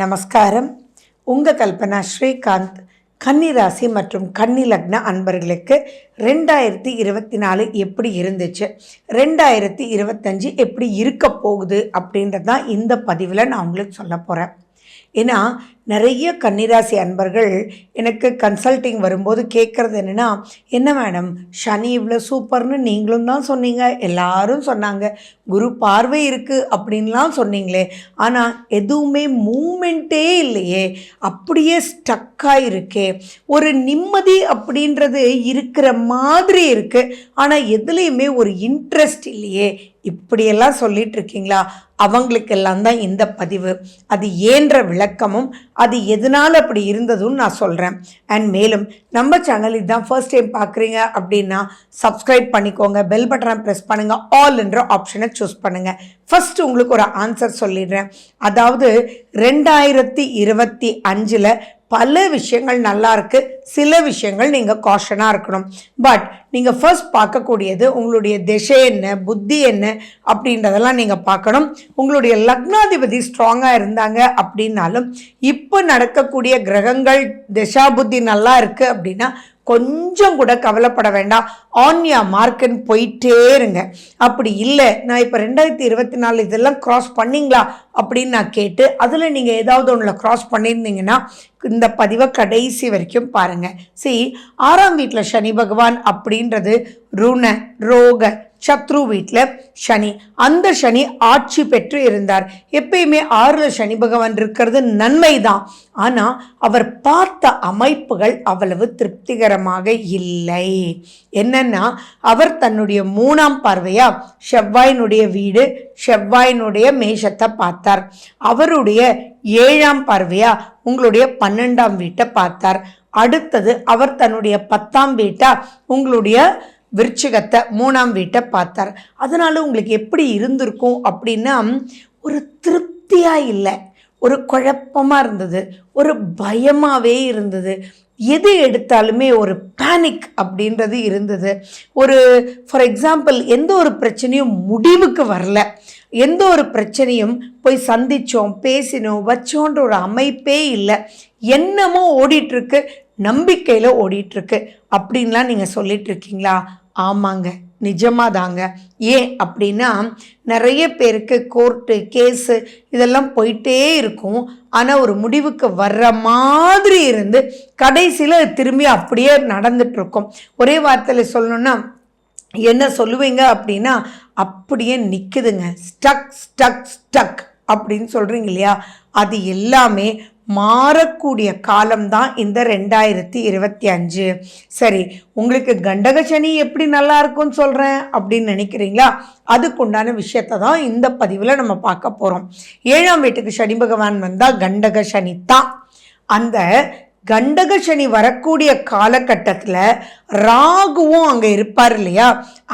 நமஸ்காரம். உங்கள் கல்பனா ஸ்ரீகாந்த் கன்னி ராசி மற்றும் கன்னி லக்ன அன்பர்களுக்கு ரெண்டாயிரத்தி இருபத்தி நாலு எப்படி இருந்துச்சு? ரெண்டாயிரத்தி இருபத்தஞ்சு எப்படி இருக்க போகுது அப்படின்றது தான் இந்த பதிவில் நான் உங்களுக்கு சொல்ல போகிறேன் ஏன்னா நிறைய கன்னிராசி அன்பர்கள் எனக்கு கன்சல்டிங் வரும்போது கேட்குறது என்னென்னா என்ன மேடம்? சனி இவ்வளோ சூப்பர்னு நீங்களும் தான் சொன்னீங்க எல்லாரும் சொன்னாங்க. குரு பார்வை இருக்குது அப்படின்லாம் சொன்னீங்களே. ஆனால் எதுவுமே மூமெண்ட்டே இல்லையே. அப்படியே ஸ்டக்காக இருக்கே ஒரு நிம்மதி அப்படின்றது இருக்கிற மாதிரி இருக்குது ஆனால் எதுலேயுமே ஒரு இன்ட்ரெஸ்ட் இல்லையே. இப்படியெல்லாம் சொல்லிட்டு இருக்கீங்களா அவங்களுக்கெல்லாம் தான் இந்த பதிவு. அது ஏன்ற விளக்கமும் அது எதனால் அப்படி இருந்ததுன்னு நான் சொல்கிறேன் அண்ட் மேலும் நம்ம சேனல் இதுதான் ஃபர்ஸ்ட் டைம் பார்க்குறீங்க அப்படின்னா சப்ஸ்கிரைப் பண்ணிக்கோங்க. பெல் பட்டனை ப்ரெஸ் பண்ணுங்கள் ஆல் என்ற ஆப்ஷனை சூஸ் பண்ணுங்கள் ஃபர்ஸ்ட் உங்களுக்கு ஒரு ஆன்சர் சொல்லிடுறேன். அதாவது ரெண்டாயிரத்தி இருபத்தி அஞ்சில் பல விஷயங்கள் நல்லா இருக்கு. சில விஷயங்கள் நீங்கள் காஷனாக இருக்கணும். பட் நீங்கள் ஃபர்ஸ்ட் பார்க்கக்கூடியது உங்களுடைய திசை என்ன புத்தி என்ன அப்படின்றதெல்லாம் நீங்கள் பார்க்கணும். உங்களுடைய லக்னாதிபதி ஸ்ட்ராங்காக இருந்தாங்க அப்படின்னாலும் இப்போ நடக்கக்கூடிய கிரகங்கள் திசா புத்தி நல்லா இருக்குது அப்படின்னா கொஞ்சம் கூட கவலைப்பட வேண்டாம். ஆன்யா மார்க்குன்னு போயிட்டே இருங்க. அப்படி இல்லை நான் இப்போ ரெண்டாயிரத்தி இருபத்தி நாலு இதெல்லாம் க்ராஸ் பண்ணீங்களா அப்படின்னு நான் கேட்டு அதில் நீங்கள் ஏதாவது ஒன்றில் க்ராஸ் பண்ணியிருந்தீங்கன்னா இந்த பதிவை கடைசி வரைக்கும் பாருங்கள் சரி ஆறாம் வீட்டில் சனி பகவான் அப்படின்றது ருண ரோக சத்ரு வீட்டில் சனி. அந்த சனி ஆட்சி பெற்று இருந்தார். எப்பயுமே ஆறில் சனி பகவான் இருக்கிறது நன்மை தான் ஆனால் அவர் பார்த்த அமைப்புகள் அவ்வளவு திருப்திகரமாக இல்லை. என்னன்னா அவர் தன்னுடைய மூணாம் பார்வையா செவ்வாயினுடைய வீடு செவ்வாயினுடைய மேஷத்தை பார்த்தார். அவருடைய ஏழாம் பார்வையா உங்களுடைய பன்னெண்டாம் வீட்டை பார்த்தார். அடுத்தது அவர் தன்னுடைய பத்தாம் வீட்டா உங்களுடைய விருச்சிகத்தை மூணாம் வீட்டை பார்த்தார். அதனால உங்களுக்கு எப்படி இருந்திருக்கும் அப்படின்னா ஒரு திருப்தியாக இல்லை. ஒரு குழப்பமாக இருந்தது. ஒரு பயமாகவே இருந்தது. எது எடுத்தாலுமே ஒரு பேனிக் அப்படின்றது இருந்தது. ஒரு ஃபார் எக்ஸாம்பிள் எந்த ஒரு பிரச்சனையும் முடிவுக்கு வரல. எந்த ஒரு பிரச்சனையும் போய் சந்திச்சோம் பேசினோம் வச்சோன்ற ஒரு அமைப்பே இல்லை. என்னமோ ஓடிட்டுருக்கு நம்பிக்கையில் ஓடிட்டுருக்கு. அப்படின்லாம் நீங்கள் சொல்லிட்டு இருக்கீங்களா ஆமாங்க. நிஜமாக தாங்க ஏன் அப்படின்னா நிறைய பேருக்கு கோர்ட்டு கேஸு இதெல்லாம் போயிட்டே இருக்கும். ஆனால் ஒரு முடிவுக்கு வர்ற மாதிரி இருந்து கடைசியில் திரும்பி அப்படியே நடந்துட்டுருக்கும். ஒரே வார்த்தையில் சொல்லணும்னா என்ன சொல்லுவீங்க அப்படின்னா அப்படியே நிற்குதுங்க ஸ்டக் ஸ்டக் ஸ்டக் அப்படின்னு சொல்கிறீங்க இல்லையா? அது எல்லாமே மாறக்கூடிய காலம்தான் இந்த ரெண்டாயிரத்தி இருபத்தி அஞ்சு. சரி உங்களுக்கு கண்டக சனி எப்படி நல்லா இருக்கும்னு சொல்கிறேன் அப்படின்னு நினைக்கிறீங்களா? அதுக்குண்டான விஷயத்தை தான் இந்த பதிவில் நம்ம பார்க்க போகிறோம் ஏழாம் வீட்டுக்கு சனி பகவான் வந்தால் கண்டக சனி தான். அந்த கண்டக சனி வரக்கூடிய காலகட்டத்தில் ராகுவும் அங்கே இருப்பார் இல்லையா?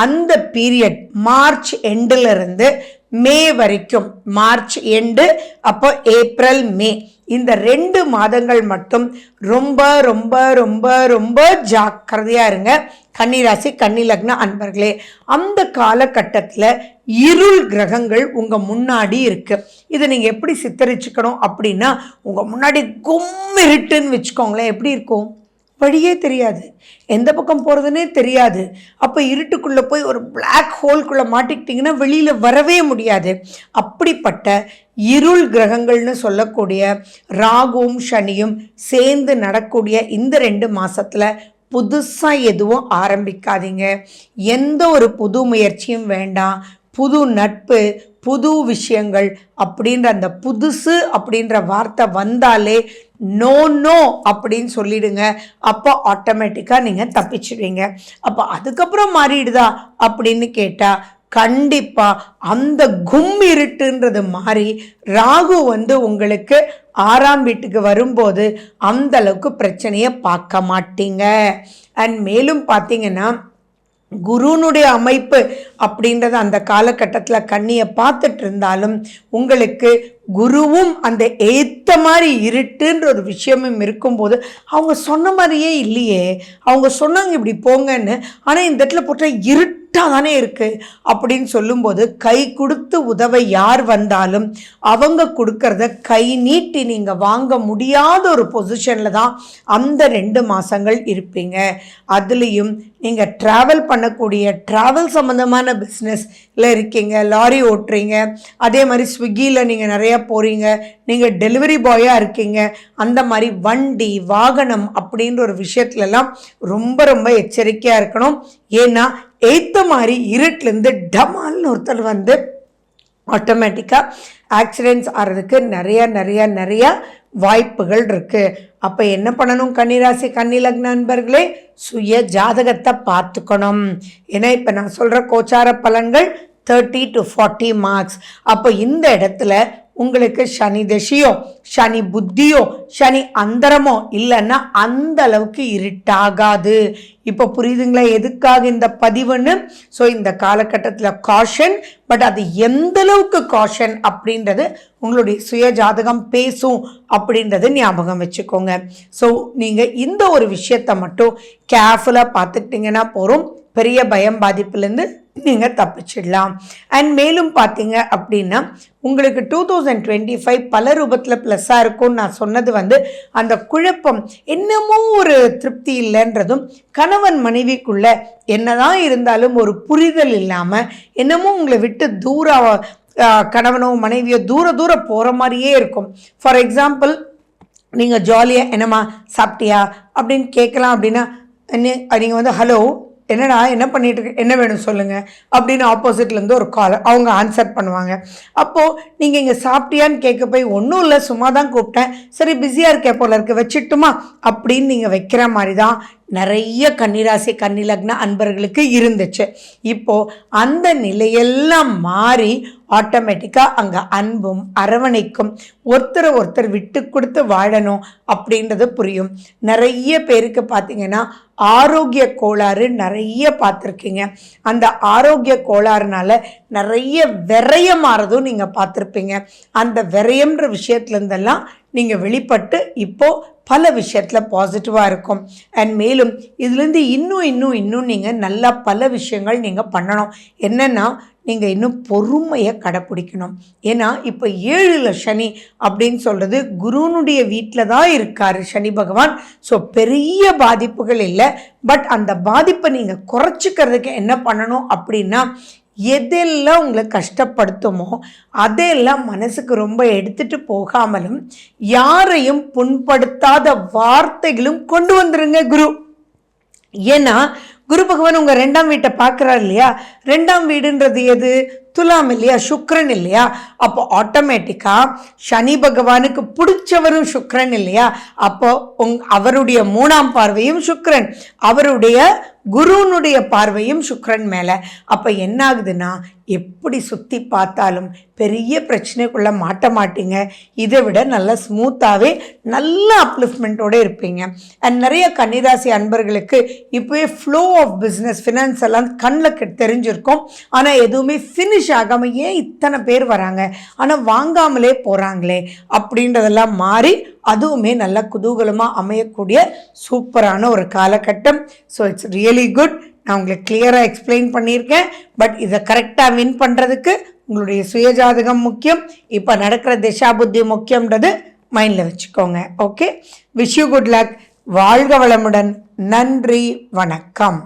அந்த பீரியட் மார்ச் எண்டில் இருந்து மே வரைக்கும் மார்ச் எண்டு அப்போ ஏப்ரல் மே. இந்த ரெண்டு மாதங்கள் மட்டும் ரொம்ப ரொம்ப ரொம்ப ரொம்ப ஜாக்கிரதையாக இருங்க. கன்னிராசி கன்னி லக்ன அன்பர்களே அந்த காலகட்டத்தில் இருள் கிரகங்கள் உங்கள் முன்னாடி இருக்குது இதை நீங்கள் எப்படி சித்தரிச்சுக்கணும் அப்படின்னா உங்கள் முன்னாடி கும் இருட்டுன்னு வச்சுக்கோங்களேன். எப்படி இருக்கும்? வழியே தெரியாது. எந்த பக்கம் போகிறதுனே தெரியாது. அப்போ இருட்டுக்குள்ளே போய் ஒரு பிளாக் ஹோல்குள்ளே மாட்டிக்கிட்டிங்கன்னா வெளியில் வரவே முடியாது. அப்படிப்பட்ட இருள் கிரகங்கள்னு சொல்லக்கூடிய ராகுவும் சனியும் சேர்ந்து நடக்கூடிய இந்த ரெண்டு மாதத்தில் புதுசாக எதுவும் ஆரம்பிக்காதீங்க. எந்த ஒரு புது முயற்சியும் வேண்டாம். புது நட்பு புது விஷயங்கள் அப்படின்ற அந்த புதுசு அப்படின்ற வார்த்தை வந்தாலே நோ நோ அப்படின்னு சொல்லிடுங்க. அப்போ ஆட்டோமேட்டிக்காக நீங்கள் தப்பிச்சிடுவீங்க. அப்போ அதுக்கப்புறம் மாறிடுதா அப்படின்னு கேட்டால் கண்டிப்பாக அந்த கும் இருட்டுன்றது மாறி ராகு வந்து உங்களுக்கு ஆறாம் வீட்டுக்கு வரும்போது அந்த அளவுக்கு பிரச்சனையை பார்க்க மாட்டீங்க. அண்ட் மேலும் பார்த்தீங்கன்னா குருனுடைய அமைப்பு அப்படின்றத அந்த காலகட்டத்தில் கண்ணியை பார்த்துட்டு இருந்தாலும் உங்களுக்கு குருவும் அந்த ஏற்ற மாதிரி இருட்டுன்ற ஒரு விஷயமும் இருக்கும்போது அவங்க சொன்ன மாதிரியே இல்லையே. அவங்க சொன்னாங்க இப்படி போங்கன்னு. ஆனால் இந்த இடத்துல போட்டால் இருட்டு கரெக்டாக தானே இருக்குது அப்படின்னு சொல்லும்போது கை கொடுத்து உதவ யார் வந்தாலும் அவங்க கொடுக்கறத கை நீட்டி நீங்கள் வாங்க முடியாத ஒரு பொசிஷனில் தான் அந்த ரெண்டு மாதங்கள் இருப்பீங்க. அதுலேயும் நீங்கள் ட்ராவல் பண்ணக்கூடிய ட்ராவல் சம்மந்தமான பிஸ்னஸில் இருக்கீங்க லாரி ஓட்டுறீங்க அதே மாதிரி ஸ்விக்கியில் நீங்கள் நிறையா போகிறீங்க நீங்கள் டெலிவரி பாயாக இருக்கீங்க அந்த மாதிரி வண்டி வாகனம் அப்படின்ற ஒரு விஷயத்துலலாம் ரொம்ப ரொம்ப எச்சரிக்கையாக இருக்கணும். ஏன்னா ஏற்ற மாதிரி இருட்டிலேருந்து டமால்னு ஒருத்தர் வந்து ஆட்டோமேட்டிக்காக ஆக்சிடென்ட்ஸ் ஆகிறதுக்கு நிறையா நிறையா நிறையா வாய்ப்புகள் இருக்குது அப்போ என்ன பண்ணணும் கன்னிராசி கன்னி லக்ன நண்பர்களே? சுய ஜாதகத்தை பார்த்துக்கணும். ஏன்னா இப்போ நான் சொல்கிற கோச்சார பலன்கள் தேர்ட்டி டு ஃபார்ட்டி மார்க்ஸ் அப்போ இந்த இடத்துல உங்களுக்கு சனி தசையோ சனி புத்தியோ சனி அந்தரமோ இல்லைன்னா அந்த அளவுக்கு இருட்டாகாது. இப்போ புரியுதுங்களா? எதுக்காக இந்த பதிவுன்னு? ஸோ இந்த காலகட்டத்தில் காஷன் பட் அது எந்த அளவுக்கு காஷன் அப்படின்றது உங்களுடைய சுய ஜாதகம் பேசும் அப்படின்றது ஞாபகம் வச்சுக்கோங்க. ஸோ நீங்கள் இந்த ஒரு விஷயத்தை மட்டும் கேர்ஃபுல்லாக பார்த்துக்கிட்டிங்கன்னா போகிறோம் பெரிய பயம் பாதிப்புலேருந்து நீங்கள் தப்பிச்சிடலாம். அண்ட் மேலும் பார்த்தீங்க அப்படின்னா உங்களுக்கு டூ தௌசண்ட் டுவெண்ட்டி ஃபைவ் பல ரூபத்தில் ப்ளஸ்ஸாக இருக்கும்னு நான் சொன்னது வந்து அந்த குழப்பம் என்னமோ ஒரு திருப்தி இல்லைன்றதும் கணவன் மனைவிக்குள்ள என்னதான் இருந்தாலும் ஒரு புரிதல் இல்லாமல் என்னமோ உங்களை விட்டு தூர கணவனோ மனைவியோ தூர தூர போகிற மாதிரியே இருக்கும். ஃபார் எக்ஸாம்பிள் நீங்கள் ஜாலியாக என்னம்மா சாப்பிட்டியா? அப்படின்னு கேட்கலாம் அப்படின்னா நீங்கள் வந்து ஹலோ என்னடா என்ன பண்ணிட்டு இருக்கு என்ன வேணும் சொல்லுங்கள் அப்படின்னு ஆப்போசிட்லேருந்து ஒரு கால் அவங்க ஆன்சர் பண்ணுவாங்க. அப்போது நீங்கள் இங்கே சாப்பிட்டியான்னு கேட்க போய் ஒன்றும் இல்லை சும்மா தான் கூப்பிட்டேன். சரி பிஸியாக இருக்கே போல இருக்கு வச்சுட்டுமா? அப்படின்னு நீங்கள் வைக்கிற மாதிரி தான் நிறைய கன்னிராசி கன்னிலக்ன அன்பர்களுக்கு இருந்துச்சு. இப்போது அந்த நிலையெல்லாம் மாறி ஆட்டோமேட்டிக்காக அங்கே அன்பும் அரவணைக்கும் ஒருத்தரை ஒருத்தர் விட்டு கொடுத்து வாழணும் அப்படின்றது புரியும். நிறைய பேருக்கு பார்த்திங்கன்னா ஆரோக்கிய கோளாறு நிறைய பார்த்துருக்கீங்க அந்த ஆரோக்கிய கோளாறுனால நிறைய விரயம் மாறதும் நீங்கள் பார்த்துருப்பீங்க அந்த விரயம்ன்ற விஷயத்துலேருந்தெல்லாம் நீங்கள் வெளிப்பட்டு இப்போது பல விஷயத்தில் பாசிட்டிவாக இருக்கும். அண்ட் மேலும் இதுலேருந்து இன்னும் இன்னும் இன்னும் நீங்கள் நல்லா பல விஷயங்கள் நீங்கள் பண்ணணும். என்னென்னா நீங்கள் இன்னும் பொறுமையை கடைப்பிடிக்கணும். ஏன்னா இப்போ ஏழில் சனி அப்படின்னு சொல்கிறது குருனுடைய வீட்டில் தான் இருக்கார் சனி பகவான். ஸோ பெரிய பாதிப்புகள் இல்லை. பட் அந்த பாதிப்பை நீங்கள் குறைச்சிக்கிறதுக்கு என்ன பண்ணணும் அப்படின்னா எதெல்லாம் உங்களை கஷ்டப்படுத்துமோ அதையெல்லாம் மனசுக்கு ரொம்ப எடுத்துட்டு போகாமலும் யாரையும் புண்படுத்தாத வார்த்தைகளும் கொண்டு வந்துருங்க குரு. ஏன்னா குரு பகவான் உங்கள் ரெண்டாம் வீட்டை பார்க்குறாரு இல்லையா? ரெண்டாம் வீடுன்றது எது? துலாம் இல்லையா சுக்ரன் இல்லையா? அப்போ ஆட்டோமேட்டிக்காக சனி பகவானுக்கு பிடிச்சவரும் சுக்ரன் இல்லையா? அப்போ உங் அவருடைய மூணாம் பார்வையும் சுக்ரன் அவருடைய குருனுடைய பார்வையும் சுக்ரன் மேலே. அப்போ என்ன ஆகுதுன்னா எப்படி சுற்றி பார்த்தாலும் பெரிய பிரச்சனைக்குள்ளே மாட்ட மாட்டீங்க. இதை விட நல்லா ஸ்மூத்தாகவே நல்ல அப்லிஃப்ட்மெண்ட்டோடு இருப்பீங்க. அண்ட் நிறைய கன்னிராசி அன்பர்களுக்கு இப்போவே ஃப்ளோ ஆஃப் பிஸ்னஸ் ஃபினான்ஸ் எல்லாம் கண்ணில் தெரிஞ்சிருக்கும். ஆனால் எதுவுமே ஃபினிஷ் ஆகாமல் ஏன் இத்தனை பேர் வராங்க. ஆனால் வாங்காமலே போகிறாங்களே அப்படின்றதெல்லாம் மாறி அதுவுமே நல்ல குதூகலமாக அமையக்கூடிய சூப்பரான ஒரு காலகட்டம். ஸோ இட்ஸ் ரியலி குட் நான் உங்களுக்கு கிளியராக எக்ஸ்பிளைன் பண்ணியிருக்கேன். பட் இதை கரெக்டாக வின் பண்ணுறதுக்கு உங்களுடைய சுயஜாதகம் முக்கியம். இப்போ நடக்கிற திசா புத்தி முக்கியன்றது மைண்டில் வச்சுக்கோங்க. Okay wish you good luck வாழ்க வளமுடன். நன்றி. வணக்கம்.